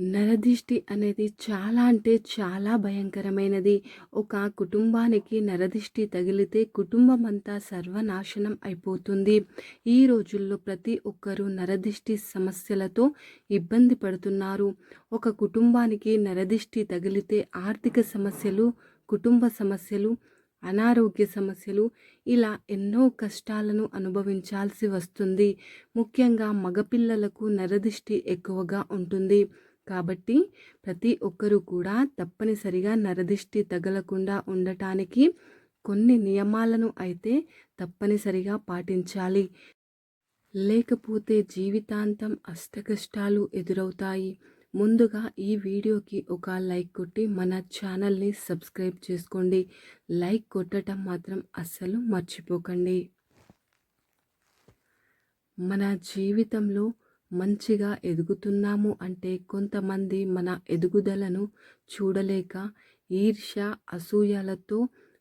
నరదిష్టి అనేది చాలా అంటే చాలా భయంకరమైనది. ఒక కుటుంబానికి నరదిష్టి తగిలితే కుటుంబం అంతా సర్వనాశనం అయిపోతుంది. ఈ రోజుల్లో ప్రతి ఒక్కరూ నరదిష్టి సమస్యలతో ఇబ్బంది పడుతున్నారు. ఒక కుటుంబానికి నరదిష్టి తగిలితే ఆర్థిక సమస్యలు కుటుంబ సమస్యలు అనారోగ్య సమస్యలు ఇలా ఎన్నో కష్టాలను అనుభవించాల్సి వస్తుంది. ముఖ్యంగా మగపిల్లలకు నరదిష్టి ఎక్కువగా ఉంటుంది. కాబట్టి ప్రతి ఒక్కరూ కూడా తప్పనిసరిగా నరదిష్టి తగలకుండా ఉండటానికి కొన్ని నియమాలను అయితే తప్పనిసరిగా పాటించాలి. లేకపోతే జీవితాంతం అష్టకష్టాలు ఎదురవుతాయి. ముందుగా ఈ వీడియోకి ఒక లైక్ కొట్టి మన ఛానల్ని సబ్స్క్రైబ్ చేసుకోండి. లైక్ కొట్టడం మాత్రం అస్సలు మర్చిపోకండి. మన జీవితంలో మంచిగా ఎదుగుతున్నాము అంటే కొంతమంది మన ఎదుగుదలను చూడలేక ఈర్ష్య అసూయలతో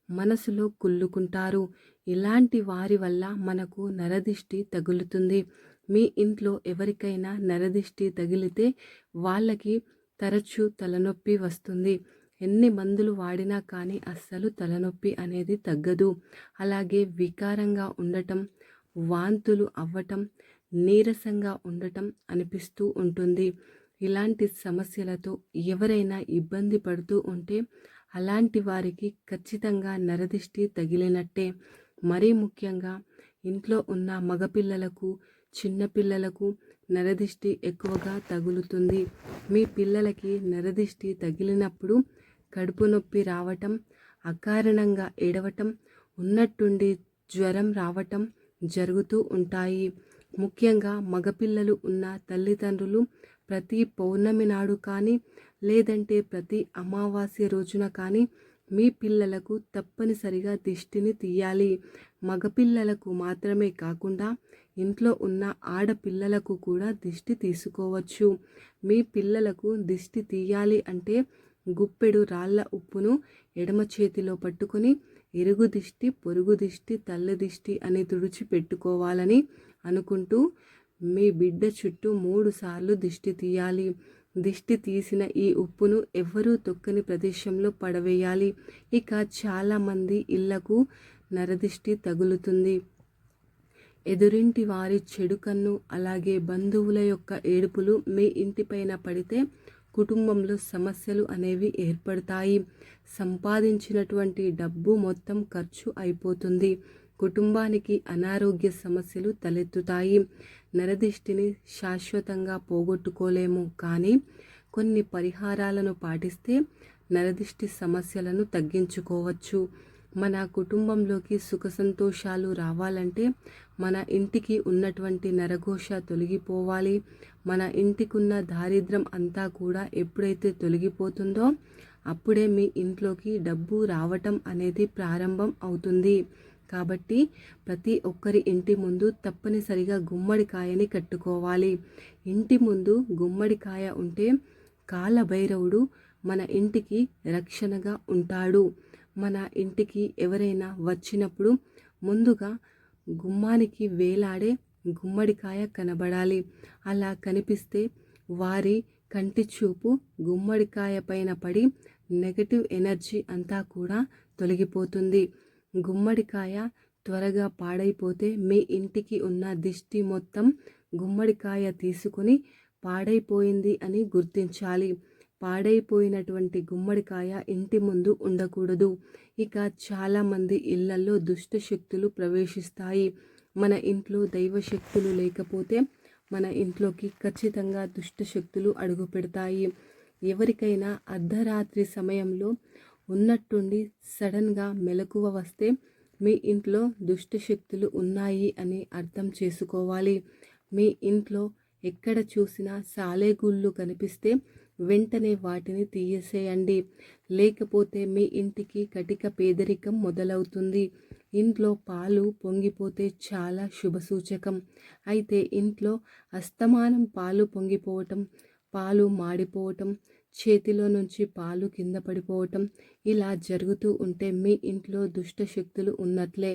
మనసులో కుళ్ళుకుంటారు. ఇలాంటి వారి వల్ల మనకు నరదిష్టి తగులుతుంది. మీ ఇంట్లో ఎవరికైనా నరదిష్టి తగిలితే వాళ్ళకి తరచూ తలనొప్పి వస్తుంది. ఎన్ని మందులు వాడినా కానీ అస్సలు తలనొప్పి అనేది తగ్గదు. అలాగే వికారంగా ఉండటం వాంతులు అవ్వటం నీరసంగా ఉండటం అనిపిస్తూ ఉంటుంది. ఇలాంటి సమస్యలతో ఎవరైనా ఇబ్బంది పడుతూ ఉంటే అలాంటి వారికి ఖచ్చితంగా నరదిష్టి తగిలినట్టే. మరీ ముఖ్యంగా ఇంట్లో ఉన్న మగపిల్లలకు చిన్నపిల్లలకు నరదిష్టి ఎక్కువగా తగులుతుంది. మీ పిల్లలకి నరదిష్టి తగిలినప్పుడు కడుపు నొప్పి రావటం అకారణంగా ఏడవటం ఉన్నట్టుండి జ్వరం రావటం జరుగుతూ ఉంటాయి. ముఖ్యంగా మగపిల్లలు ఉన్న తల్లిదండ్రులు ప్రతి పౌర్ణమి నాడు కానీ లేదంటే ప్రతి అమావాస్య రోజున కానీ మీ పిల్లలకు తప్పనిసరిగా దిష్టిని తీయాలి. మగపిల్లలకు మాత్రమే కాకుండా ఇంట్లో ఉన్న ఆడపిల్లలకు కూడా దిష్టి తీసుకోవచ్చు. మీ పిల్లలకు దిష్టి తీయాలి అంటే గుప్పెడు రాళ్ళ ఉప్పును ఎడమ చేతిలో పట్టుకొని ఇరుగు దిష్టి పొరుగు దిష్టి తల్లి దిష్టి అని తుడిచి పెట్టుకోవాలని అనుకుంటూ మీ బిడ్డ చుట్టూ మూడు సార్లు దిష్టి తీయాలి. దిష్టి తీసిన ఈ ఉప్పును ఎవ్వరూ తొక్కని ప్రదేశంలో పడవేయాలి. ఇక చాలామంది ఇళ్ళకు నరదిష్టి తగులుతుంది. ఎదురింటి వారి చెడు కన్ను అలాగే బంధువుల యొక్క ఏడుపులు మీ ఇంటిపైన పడితే కుటుంబంలో సమస్యలు అనేవి ఏర్పడతాయి. సంపాదించినటువంటి డబ్బు మొత్తం ఖర్చు అయిపోతుంది. కుటుంబానికి అనారోగ్య సమస్యలు తలెత్తుతాయి. నరదిష్టిని శాశ్వతంగా పోగొట్టుకోలేము. కానీ కొన్ని పరిహారాలను పాటిస్తే నరదిష్టి సమస్యలను తగ్గించుకోవచ్చు. మన కుటుంబంలోకి సుఖ సంతోషాలు రావాలంటే మన ఇంటికి ఉన్నటువంటి నరఘోష తొలగిపోవాలి. మన ఇంటికున్న దారిద్రం అంతా కూడా ఎప్పుడైతే తొలగిపోతుందో అప్పుడే మీ ఇంట్లోకి డబ్బు రావటం అనేది ప్రారంభం అవుతుంది. కాబట్టి ప్రతి ఒక్కరి ఇంటి ముందు తప్పనిసరిగా గుమ్మడికాయని కట్టుకోవాలి. ఇంటి ముందు గుమ్మడికాయ ఉంటే కాలభైరవుడు మన ఇంటికి రక్షణగా ఉంటాడు. మన ఇంటికి ఎవరైనా వచ్చినప్పుడు ముందుగా గుమ్మానికి వేలాడే గుమ్మడికాయ కనబడాలి. అలా కనిపిస్తే వారి కంటి చూపు గుమ్మడికాయ పైన పడి నెగటివ్ ఎనర్జీ అంతా కూడా తొలగిపోతుంది. గుమ్మడికాయ త్వరగా పాడైపోతే మీ ఇంటికి ఉన్న దిష్టి మొత్తం గుమ్మడికాయ తీసుకుని పాడైపోయింది అని గుర్తించాలి. పాడైపోయినటువంటి గుమ్మడికాయ ఇంటి ముందు ఉండకూడదు. ఇక చాలామంది ఇళ్ళలో దుష్ట శక్తులు ప్రవేశిస్తాయి. మన ఇంట్లో దైవశక్తులు లేకపోతే మన ఇంట్లోకి ఖచ్చితంగా దుష్ట శక్తులు అడుగు పెడతాయి ఎవరికైనా అర్ధరాత్రి సమయంలో ఉన్నట్టుండి సడన్గా మెలకువ వస్తే మీ ఇంట్లో దుష్ట శక్తులు ఉన్నాయి అని అర్థం చేసుకోవాలి. మీ ఇంట్లో ఎక్కడ చూసినా సాలెగుళ్ళు కనిపిస్తే వెంటనే వాటిని తీయసేయండి లేకపోతే మీ ఇంటికి కటిక పేదరికం మొదలవుతుంది. ఇంట్లో పాలు పొంగిపోతే చాలా శుభసూచకం. అయితే ఇంట్లో అస్తమానం పాలు పొంగిపోవటం పాలు మాడిపోవటం చేతిలో నుంచి పాలు కింద పడిపోవటం ఇలా జరుగుతూ ఉంటే మీ ఇంట్లో దుష్ట శక్తులు ఉన్నట్లే.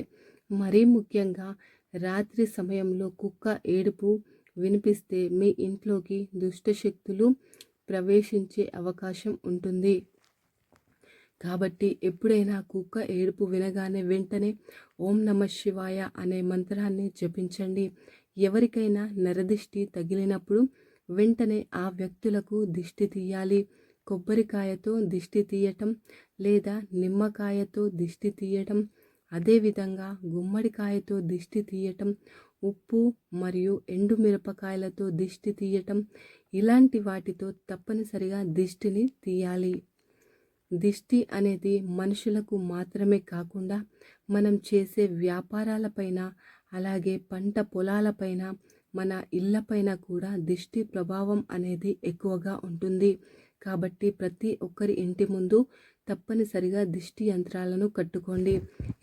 మరీ ముఖ్యంగా రాత్రి సమయంలో కుక్క ఏడుపు వినిపిస్తే మీ ఇంట్లోకి దుష్ట శక్తులు ప్రవేశించే అవకాశం ఉంటుంది. కాబట్టి ఎప్పుడైనా కుక్క ఏడుపు వినగానే వెంటనే ఓం నమ శివాయ అనే మంత్రాన్ని జపించండి. ఎవరికైనా నరదిష్టి తగిలినప్పుడు వెంటనే ఆ వ్యక్తులకు దిష్టి తీయాలి. కొబ్బరికాయతో దిష్టి తీయటం లేదా నిమ్మకాయతో దిష్టి తీయటం అదేవిధంగా గుమ్మడికాయతో దిష్టి తీయటం ఉప్పు మరియు ఎండు మిరపకాయలతో దిష్టి తీయటం ఇలాంటి వాటితో తప్పనిసరిగా దిష్టిని తీయాలి. దిష్టి అనేది మనుషులకు మాత్రమే కాకుండా మనం చేసే వ్యాపారాలపైన అలాగే పంట పొలాలపైన మన ఇళ్ళపైన కూడా దిష్టి ప్రభావం అనేది ఎక్కువగా ఉంటుంది. కాబట్టి ప్రతి ఒక్కరి ఇంటి ముందు తప్పనిసరిగా దిష్టి యంత్రాలను కట్టుకోండి.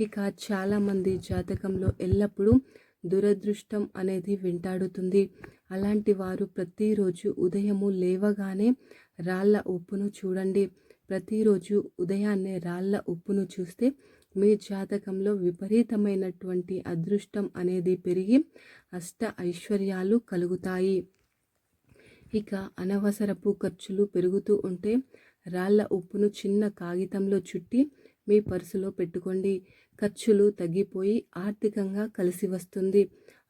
ఇక చాలామంది జాతకంలో ఎల్లప్పుడూ దురదృష్టం అనేది వెంటాడుతుంది. అలాంటి వారు ప్రతిరోజు ఉదయము లేవగానే రాళ్ళ ఉప్పును చూడండి. ప్రతిరోజు ఉదయాన్నే రాళ్ళ ఉప్పును చూస్తే మీ జాతకంలో విపరీతమైనటువంటి అదృష్టం అనేది పెరిగి అష్ట ఐశ్వర్యాలు కలుగుతాయి. ఇక అనవసరపు ఖర్చులు పెరుగుతూ ఉంటే రాళ్ళ ఉప్పును చిన్న కాగితంలో చుట్టి మీ పర్సులో పెట్టుకోండి. ఖర్చులు తగ్గిపోయి ఆర్థికంగా కలిసి వస్తుంది.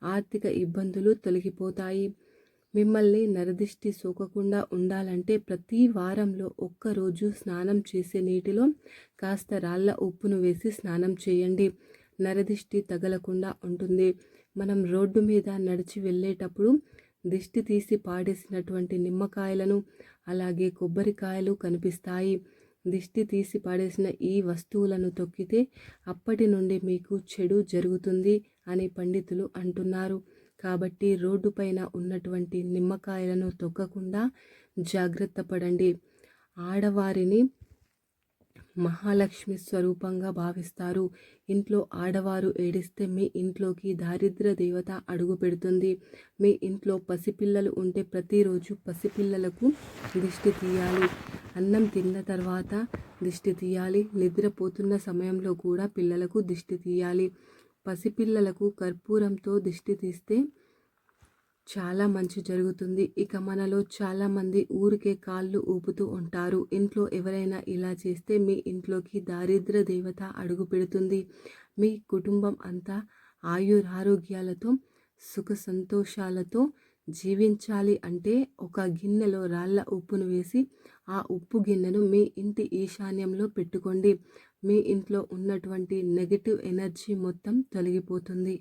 ఆర్థిక ఇబ్బందులు తొలగిపోతాయి. మిమ్మల్ని నరదిష్టి సోకకుండా ఉండాలంటే ప్రతి వారంలో ఒక్కరోజు స్నానం చేసే నీటిలో కాస్త రాళ్ళ ఉప్పును వేసి స్నానం చేయండి. నరదిష్టి తగలకుండా ఉంటుంది. మనం రోడ్డు మీద నడిచి వెళ్ళేటప్పుడు దిష్టి తీసి పాడేసినటువంటి నిమ్మకాయలను అలాగే కొబ్బరికాయలు కనిపిస్తాయి. దిష్టి తీసి పాడేసిన ఈ వస్తువులను తొక్కితే అప్పటి నుండి మీకు చెడు జరుగుతుంది అని పండితులు అంటున్నారు. కాబట్టి రోడ్డుపైన ఉన్నటువంటి నిమ్మకాయలను తొక్కకుండా జాగ్రత్త పడండి. ఆడవారిని మహాలక్ష్మి స్వరూపంగా భావిస్తారు. ఇంట్లో ఆడవారు ఏడిస్తే మీ ఇంట్లోకి దారిద్ర దేవత అడుగు పెడుతుంది. మీ ఇంట్లో పసిపిల్లలు ఉంటే ప్రతిరోజు పసిపిల్లలకు దిష్టి తీయాలి. అన్నం తిన్న తర్వాత దిష్టి తీయాలి. నిద్రపోతున్న సమయంలో కూడా పిల్లలకు దిష్టి తీయాలి. పసిపిల్లలకు కర్పూరంతో దిష్టి తీస్తే చాలా మంచి జరుగుతుంది. ఇక మనలో చాలామంది ఊరికే కాళ్ళు ఊపుతూ ఉంటారు. ఇంట్లో ఎవరైనా ఇలా చేస్తే మీ ఇంట్లోకి దారిద్ర దేవత అడుగు పెడుతుంది. మీ కుటుంబం అంతా ఆయురారోగ్యాలతో సుఖ సంతోషాలతో జీవించాలి అంటే ఒక గిన్నెలో రాళ్ళ ఉప్పును వేసి ఆ ఉప్పు గిన్నెను మీ ఇంటి ఈశాన్యంలో పెట్టుకోండి. మీ ఇంట్లో ఉన్నటువంటి నెగిటివ్ ఎనర్జీ మొత్తం తొలగిపోతుంది.